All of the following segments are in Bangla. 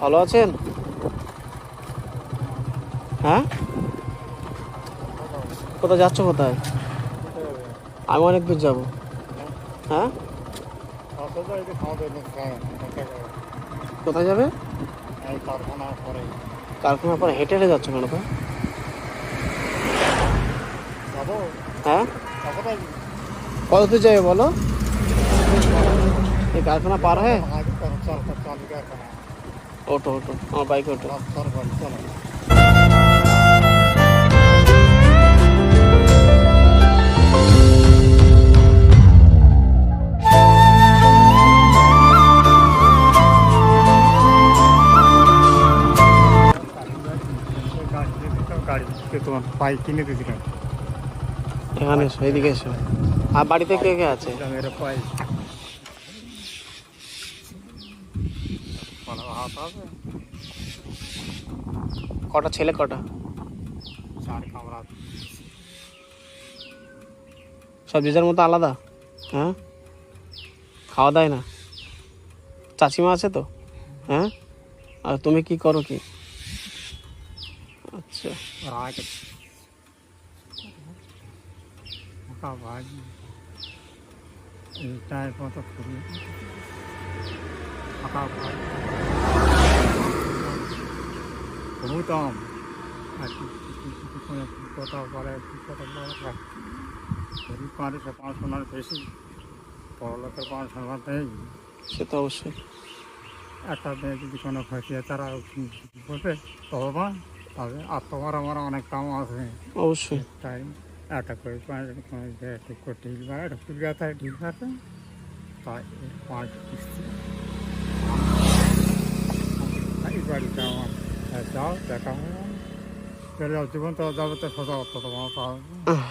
ভালো আছেন? হ্যাঁ? কোথায় যাচ্ছ কোথায়? আমি অনেক দূর যাব। হ্যাঁ? কোথায় যাবে? কারখানা পরে কারখানার পরে হেঁটে হেঁটে যাচ্ছ কেন হ্যাঁ? কত দূর যাবে বলো? ওটো ওটো আমার বাইক ওটো রাস্তার বাড়ি চলো গাড়ি তোমার বাইক কিনে দিয়েছিলাম এখানে এসো এদিকে এসো। আর বাড়িতে কে কে আছে? কটা ছেলে কটা? চার কামরা। সব যে মতো আলাদা? হ্যাঁ? খাওয়া দায় না? চাচিমা আছে তো? হ্যাঁ? আর তুমি কি করো কি? আচ্ছা। ভাজি এইটাই কত করি ফাঁকা ভাজি ঘুমতাম আর কথা বলে কথা বলে গরিব মানুষের পড়াশোনার বেশি বড় লোকের পড়াশোনার নেই সে তো অবশ্যই একটা মেয়ে যদি কোনো ক্ষতি হয় তারা বলবে তবে তবে আর তোমার আমার অনেক কাম আছে অবশ্যই তাই একটা করে পাঁচ কোনো ঠিক করে ঢিল গাথায় ঢিল মারবে তাই পাঁচ কিস্তি এই বাড়িতে আমার হ্যাঁ, যাও দেখা হয় চলে যাও জীবন তো যাবে তো সোজা অর্থ তোমার পাও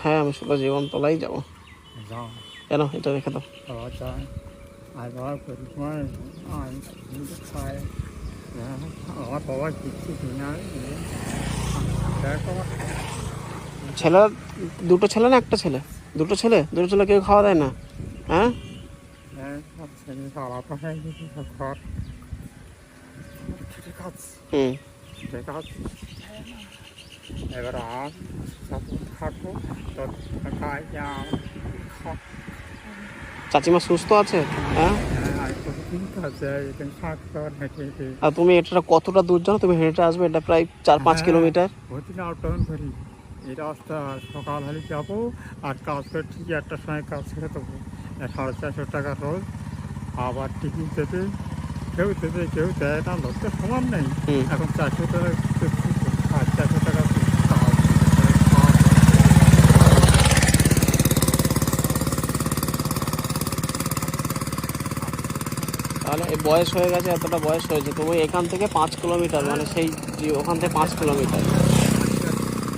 হ্যাঁ আমি শুধু জীবন তলাই যাব কেন এটা রেখে দাও হ্যাঁ, আমার বাবা কিচ্ছু কিনা ছেলে দুটো ছেলে না একটা ছেলে দুটো ছেলে দুটো ছেলে কেউ খাওয়া দেয় না হ্যাঁ হ্যাঁ হয়ে হুম খেটে খাচ্ছে এবার সব থাকব তো খাই আম চাচিমা সুস্থ আছে? হ্যাঁ? আর থাকতে আর তুমি এটা কতটা দূর জানো? তুমি হেঁটে আসবে এটা প্রায় চার পাঁচ হ্যাঁ। কিলোমিটার। করি এই রাস্তা সকাল হলে যাব আর কাজ করে ঠিক একটার সময় কাজ ছেড়ে দেবো। সাড়ে চারশো টাকা রোজ। আবার টিফিন দেবে। কেউ দেবে কেউ দেয় না তো সমান নেই এখন চারশো টাকা চারশো টাকা তাহলে এই বয়স হয়ে গেছে, এতটা বয়স হয়েছে, তবু এখান থেকে পাঁচ কিলোমিটার মানে সেই যে ওখান থেকে পাঁচ কিলোমিটার।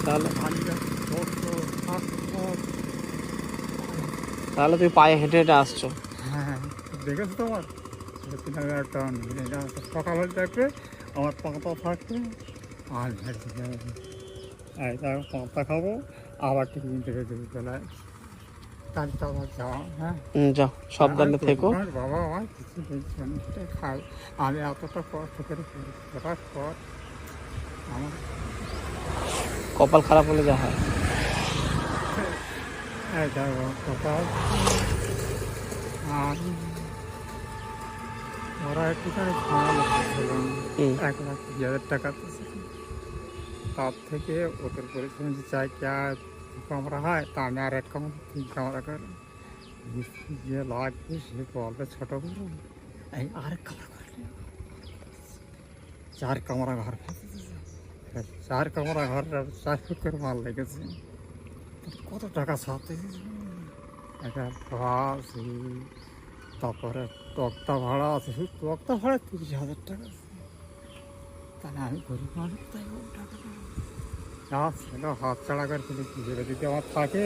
তাহলে তাহলে তুমি পায়ে হেঁটে হেঁটে আসছো। হ্যাঁ দেখেছ তোমার? টন এটা সকাল দেখবে আমার পাতা থাকবে আর এই তার পাতা খাব আবার টিফিন থেকে হ্যাঁ হুম, যাও সাবধানে আর থেকো। বাবা আমার কিছু খাই আমি এতটা কষ্ট করে আমার কপাল খারাপ হলে যা হয়। সকাল আর ওরা একটুখানি খাওয়ানো এক লাখ কুড়ি হাজার টাকা তার থেকে ওদের পরিশ্রম যে চাই क्या কামরা হয় তা আমি আর এক কামরা তিন কামরা করে। যে লাগবে সে বলবে ছোট করো এই আর কামরা করলে চার কামরা ঘর। চার কামরা ঘর চার ফুট করে মাল লেগেছে। কত টাকা সাথে? একটা বাস তারপরে তক্তা ভাড়া আছে। শুধু তক্তা ভাড়া তিরিশ হাজার টাকা তাহলে আমি গরিব মানুষ তাই টাকাটা যা ছিল হাত ছাড়া করে কিন্তু কি করে যদি আমার থাকে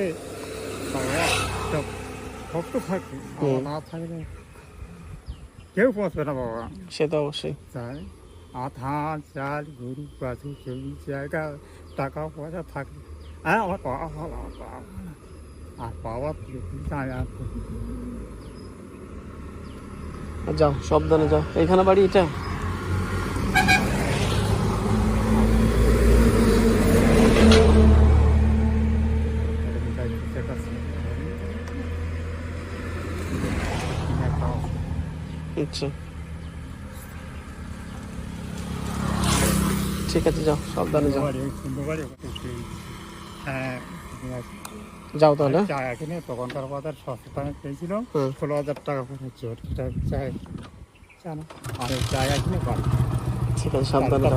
একটা ভক্ত থাকে। না থাকলে কেউ পৌঁছবে না বাবা। সে তো অবশ্যই। তাই আধান চাল গরু বাছু জমি জায়গা টাকা পয়সা থাকে হ্যাঁ আমার বাবা ভালো আমার বাবা। আর বাবা আমি আর। যাও সাবধানে যাও। এখানে বাড়ি এটা? আচ্ছা। ঠিক আছে যাও সাবধানে যাও। হ্যাঁ যাও তাহলে। চা কিনে তখনকার বাজার সস্তা দামে পেয়েছিলাম ষোলো হাজার টাকা করে চোর চাই চায়? না আর চা কিনে ঠিক আছে সাবধানে